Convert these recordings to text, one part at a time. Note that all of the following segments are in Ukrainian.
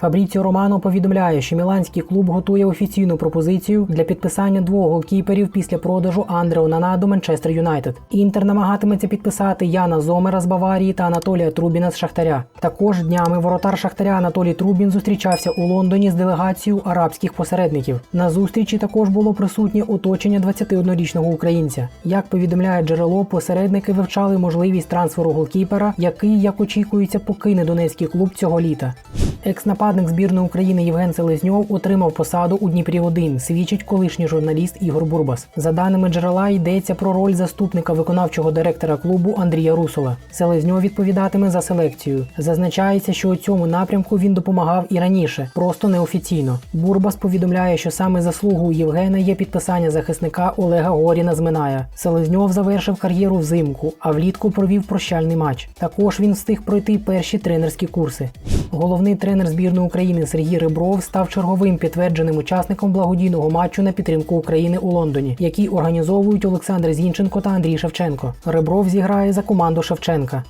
Фабріціо Романо повідомляє, що міланський клуб готує офіційну пропозицію для підписання двох голкіперів після продажу Андрео Нана до Манчестер Юнайтед. Інтер намагатиметься підписати Яна Зомера з Баварії та Анатолія Трубіна з Шахтаря. Також днями воротар Шахтаря Анатолій Трубін зустрічався у Лондоні з делегацією арабських посередників. На зустрічі також було присутнє оточення 21-річного українця. Як повідомляє джерело, посередники вивчали можливість трансферу голкіпера, який, як очікується, покине донецький клуб цього літа. Екс-нападник збірної України Євген Селезньов отримав посаду у Дніпрі 1 свідчить колишній журналіст Ігор Бурбас. За даними джерела, йдеться про роль заступника виконавчого директора клубу Андрія Русола. Селезньов відповідатиме за селекцію. Зазначається, що у цьому напрямку він допомагав і раніше, просто неофіційно. Бурбас повідомляє, що саме заслугою Євгена є підписання захисника Олега Горіна з Миная. Селезньов завершив кар'єру взимку, а влітку провів прощальний матч. Також він встиг пройти перші тренерські курси. Головний тренер збірної України Сергій Ребров став черговим підтвердженим учасником благодійного матчу на підтримку України у Лондоні, який організовують Олександр Зінченко та Андрій Шевченко. Ребров зіграє за команду Шевченка.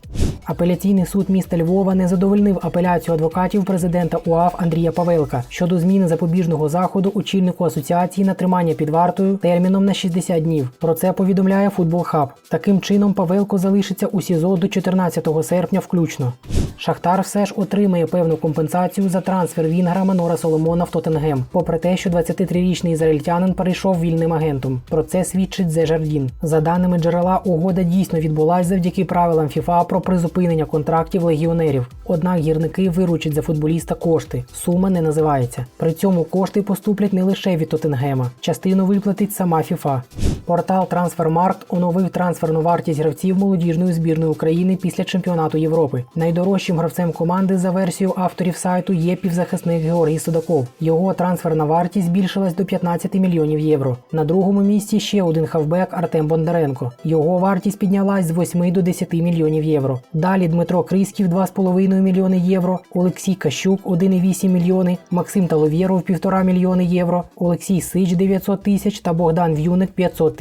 Апеляційний суд міста Львова не задовольнив апеляцію адвокатів президента УАФ Андрія Павелка щодо зміни запобіжного заходу очільнику асоціації на тримання під вартою терміном на 60 днів. Про це повідомляє Футбол Хаб. Таким чином Павелко залишиться у СІЗО до 14 серпня включно. Шахтар все ж отримає певну компенсацію за трансфер Вінгра Манора Соломона в Тоттенгем, попри те, що 23-річний ізраїльтянин перейшов вільним агентом. Про це свідчить Зе Жардін. За даними джерела, угода дійсно відбулась завдяки правилам ФІФА про призупинення контрактів легіонерів. Однак гірники виручать за футболіста кошти. Сума не називається. При цьому кошти поступлять не лише від Тоттенгема. Частину виплатить сама ФІФА. Портал Трансфермаркт оновив трансферну вартість гравців молодіжної збірної України після чемпіонату Європи. Найдорожчим гравцем команди за версією авторів сайту є півзахисник Георгій Судаков. Його трансферна вартість збільшилась до 15 мільйонів євро. На другому місці ще один хавбек Артем Бондаренко. Його вартість піднялась з 8 до 10 мільйонів євро. Далі Дмитро Крисків 2,5 мільйони євро, Олексій Кащук 1,8 мільйони, Максим Таловєров 1,5 мільйони євро, Олексій Сич 900 тисяч та Богдан В'юник 500 тисяч.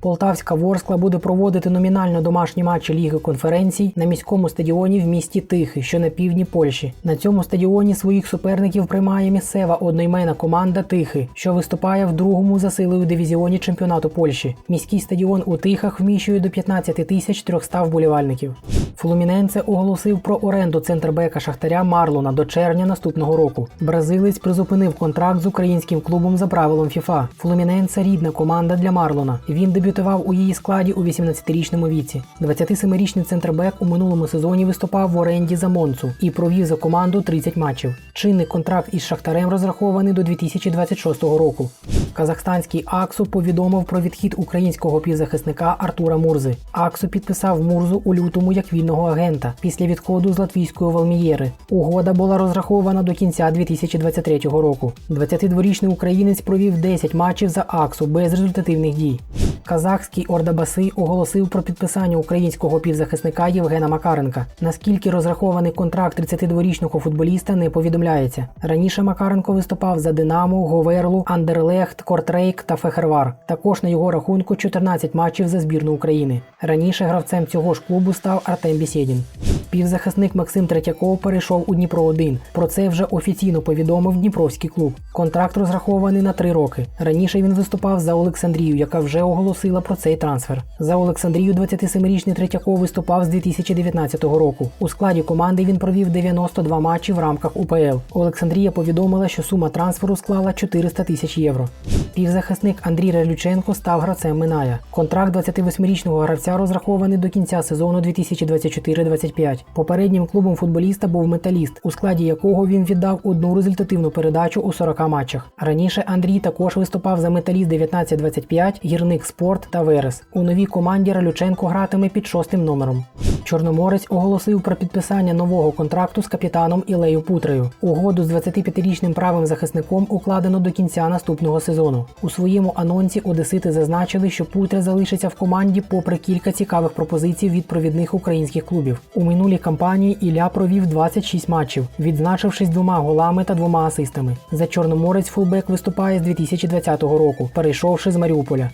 Полтавська Ворскла буде проводити номінально домашні матчі Ліги конференцій на міському стадіоні в місті Тихи, що на півдні Польщі. На цьому стадіоні своїх суперників приймає місцева одноіменна команда Тихи, що виступає в другому за силою дивізіоні чемпіонату Польщі. Міський стадіон у Тихах вміщує до 15 тисяч 300 вболівальників. Флуміненце оголосив про оренду центрбека Шахтаря Марлона до червня наступного року. Бразилець призупинив контракт з українським клубом за правилом ФІФА. Флуміненце рідна команда для Марлона. Він дебютував у її складі у 18-річному віці. 27-річний центрбек у минулому сезоні виступав в оренді за Монцу і провів за команду 30 матчів. Чинний контракт із Шахтарем розрахований до 2026 року. Казахстанський Аксу повідомив про відхід українського півзахисника Артура Мурзи. Аксу підписав Мурзу у лютому як вільного агента після відходу з латвійської Валмієри. Угода була розрахована до кінця 2023 року. 22-річний українець провів 10 матчів за Аксу без результативних дій. Казахський Ордабаси оголосив про підписання українського півзахисника Євгена Макаренка. Наскільки розрахований контракт 32-річного футболіста не повідомляється. Раніше Макаренко виступав за Динамо, Говерлу, Андерлехт, Кортрейк та Фехервар. Також на його рахунку 14 матчів за збірну України. Раніше гравцем цього ж клубу став Артем Бісєдін. Півзахисник Максим Третьяков перейшов у Дніпро 1 Про це вже офіційно повідомив Дніпровський клуб. Контракт розрахований на три роки. Раніше він виступав за Олександрію, яка вже оголосила про цей трансфер. За Олександрію 27-річний Третьяков виступав з 2019 року. У складі команди він провів 92 матчі в рамках УПЛ. Олександрія повідомила, що сума трансферу склала 400 тисяч євро. Півзахисник Андрій Релюченко став гравцем Миная. Контракт 28-річного гравця розрахований до кінця сезону 2024-25. Попереднім клубом футболіста був металіст, у складі якого він віддав одну результативну передачу у 40 матчах. Раніше Андрій також виступав за металіст 19-25, гірник спорт та Верес. У новій команді Ралюченко гратиме під шостим номером. Чорноморець оголосив про підписання нового контракту з капітаном Ілею Путрею. Угоду з 25-річним правим захисником укладено до кінця наступного сезону. У своєму анонсі Одесити зазначили, що Путре залишиться в команді попри кілька цікавих пропозицій від провідних українських клубів. У минулій кампанії Ілля провів 26 матчів, відзначившись двома голами та двома асистами. За Чорноморець фулбек виступає з 2020 року, перейшовши з Маріуполя.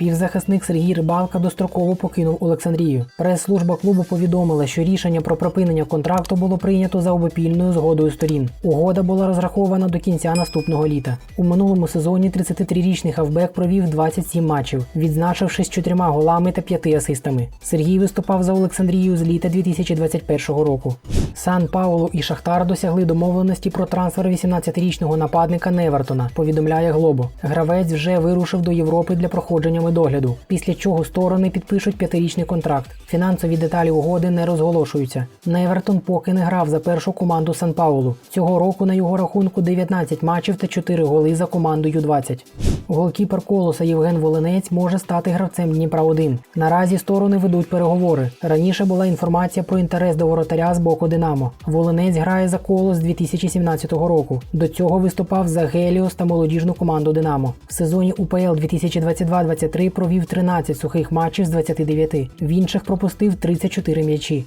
Півзахисник Сергій Рибалка достроково покинув Олександрію. Прес-служба клубу повідомила, що рішення про припинення контракту було прийнято за обопільною згодою сторін. Угода була розрахована до кінця наступного літа. У минулому сезоні 33-річний хавбек провів 27 матчів, відзначившись чотирма голами та п'яти асистами. Сергій виступав за Олександрію з літа 2021 року. Сан Паулу і Шахтар досягли домовленості про трансфер 18-річного нападника Невертона. Повідомляє Глобо. Гравець вже вирушив до Європи для проходження медогляду, після чого сторони підпишуть п'ятирічний контракт. Фінансові деталі угоди не розголошуються. Невертон поки не грав за першу команду Сан Паулу. Цього року на його рахунку 19 матчів та 4 голи за командою 20. Голкіпер колоса Євген Волинець може стати гравцем Дніпра 1 Наразі сторони ведуть переговори. Раніше була інформація про інтерес до воротаря з боку Динамо. Волинець грає за колос з 2017 року. До цього виступав за Геліос та молодіжну команду Динамо. В сезоні УПЛ 2022-23 провів 13 сухих матчів з 29. В інших пропустив 34 м'ячі.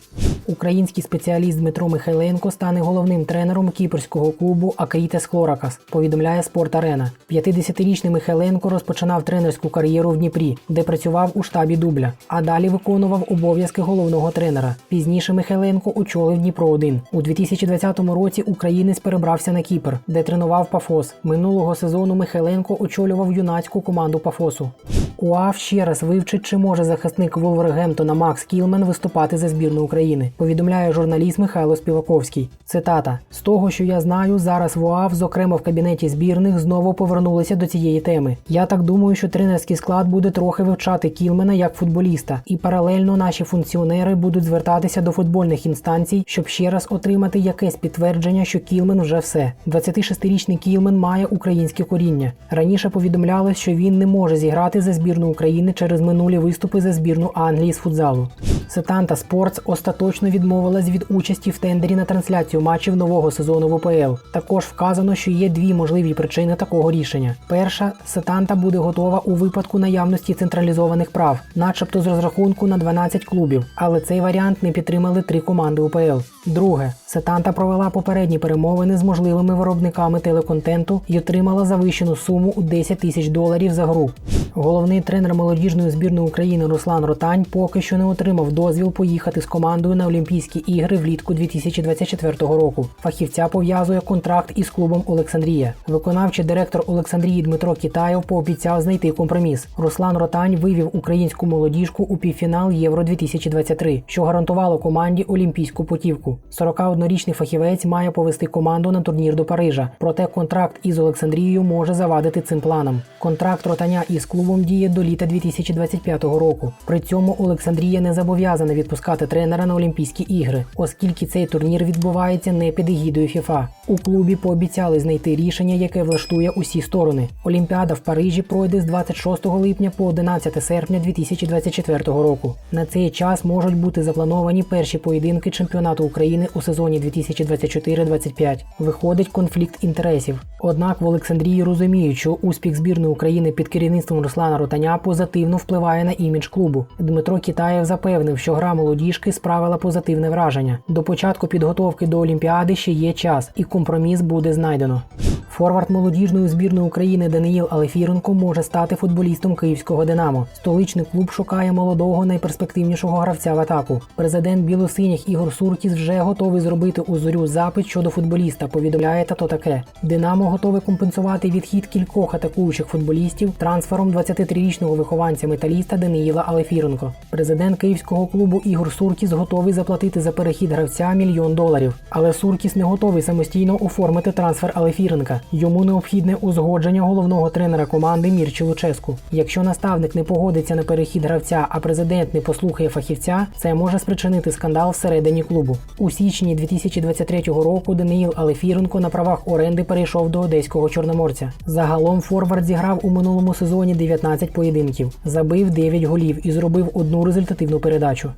Український спеціаліст Дмитро Михайленко стане головним тренером кіпрського клубу Акрітес Хлоракас, повідомляє Спорт Арена. 50-річний Михайленко розпочинав тренерську кар'єру в Дніпрі, де працював у штабі дубля, а далі виконував обов'язки головного тренера. Пізніше Михайленко очолив Дніпро 1 У 2020 році українець перебрався на Кіпр, де тренував Пафос. Минулого сезону Михайленко очолював юнацьку команду Пафосу. УАФ ще раз вивчить, чи може захисник Волвергемптона Макс Кілмен виступати за збірну України. Повідомляє журналіст Михайло Співаковський. Цитата: з того, що я знаю, зараз в УАФ, зокрема в кабінеті збірних, знову повернулися до цієї теми. Я так думаю, що тренерський склад буде трохи вивчати Кілмена як футболіста, і паралельно наші функціонери будуть звертатися до футбольних інстанцій, щоб ще раз отримати якесь підтвердження, що Кілмен вже все. 26-річний Кілмен має українське коріння. Раніше повідомлялось, що він не може зіграти за збірну України через минулі виступи за збірну Англії з футзалу. Сетанта Спортс остаточно відмовилась від участі в тендері на трансляцію матчів нового сезону в УПЛ. Також вказано, що є дві можливі причини такого рішення. Перша Сетанта буде готова у випадку наявності централізованих прав, начебто з розрахунку на 12 клубів, але цей варіант не підтримали три команди УПЛ. Друге, Сетанта провела попередні перемовини з можливими виробниками телеконтенту і отримала завищену суму у 10 тисяч доларів за гру. Головний тренер молодіжної збірної України Руслан Ротань поки що не отримав дозвіл поїхати з командою на Олімпійські ігри влітку 2024 року. Фахівця пов'язує контракт із клубом Олександрія. Виконавчий директор Олександрії Дмитро Китаєв пообіцяв знайти компроміс. Руслан Ротань вивів українську молодіжку у півфінал Євро 2023, що гарантувало команді олімпійську путівку. 41-річний фахівець має повести команду на турнір до Парижа. Проте контракт із Олександрією може завадити цим планам. Контракт Ротаня із клубом діє до літа 2025 року. При цьому Олександрія не зобов'язана відпускати тренера на Олімпійські ігри, оскільки цей турнір відбувається не під егідою ФІФА. У клубі пообіцяли знайти рішення, яке влаштує усі сторони. Олімпіада в Парижі пройде з 26 липня по 11 серпня 2024 року. На цей час можуть бути заплановані перші поєдинки чемпіонату України у сезоні 2024-25. Виходить конфлікт інтересів. Однак в Олександрії розуміють, що успіх збірної України під керівництвом Руслана Ротаня позитивно впливає на імідж клубу. Дмитро Китаєв запевнив, що гра молодіжки справила позитивне враження. До початку підготовки до Олімпіади ще є час, і компроміс буде знайдено. Форвард молодіжної збірної України Даниїл Алефіренко може стати футболістом київського Динамо. Столичний клуб шукає молодого найперспективнішого гравця в атаку. Президент білосиніх Ігор Суркіс вже готовий зробити у зорю запит щодо футболіста. Повідомляє та то таке. Динамо готове компенсувати відхід кількох атакуючих футболістів трансфером 23-річного вихованця металіста Даниїла Алефіренко. Президент київського клубу Ігор Суркіс готовий заплатити за перехід гравця мільйон доларів. Але Суркіс не готовий самостійно оформити трансфер Алефіренка. Йому необхідне узгодження головного тренера команди Мірчі Луческу. Якщо наставник не погодиться на перехід гравця, а президент не послухає фахівця, це може спричинити скандал всередині клубу. У січні 2023 року Даниїл Алефіренко на правах оренди перейшов до одеського чорноморця. Загалом Форвард зіграв у минулому сезоні 19 поєдинків, забив 9 голів і зробив одну результативну передачу.